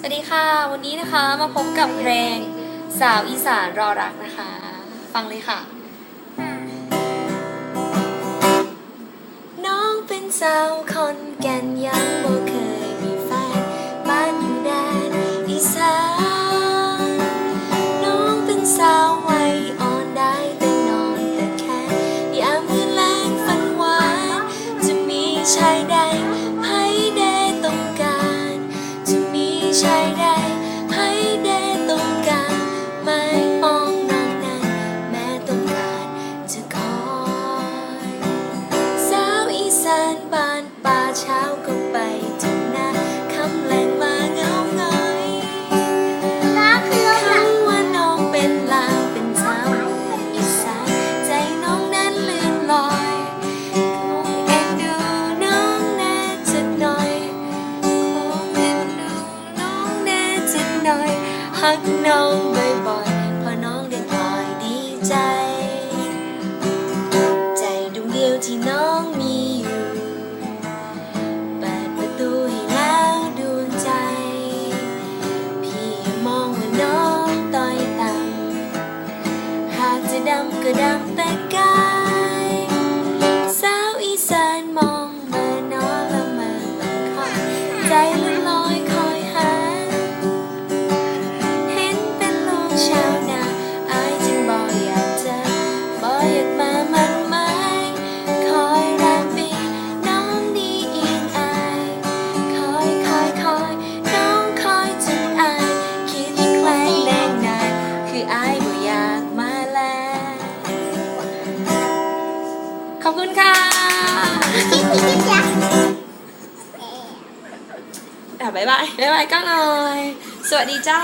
สวัสดีค่ะ วันนี้นะคะมาพบกับเพลงสาวอีสานรอรักนะคะ ฟังเลยค่ะ น้องเป็นสาวคนแก่นยังบ่เคยมีแฟนบ้านอยู่แดนอีสานน้องเป็นสาววัยอ่อนได้แต่นอนแต่แค่ยามมือแลงฝันหวานจะมีชายใดให้ได้ เช้าก็ไปถึงนาคำแรงมาเงาเงยรักคือลมหลังคำว่าน้องเป็นลาวเป็นสาวอีสานใจน้องนั้นลื่นลอยคงเอ็นดูน้องแน่จะหน่อยคงเอ็นดูน้องแน่จะหน่อยหักน้องบ่อยๆเพราะน้องเด็กลอยดีใจ ใจดวงเดียวที่น้องมีำก็ดำแต่กายสาวอีสานมองเมื่อนอนละเมอมันคอยใจละลอยคอยหา เห็นเป็นลูกชาว อบคุณค่ะจิ๊บจิ๊บจิ๊บจ๊ะอะบ๊ายบายบ๊ายบายก็หน่อยสวัสดีจ้า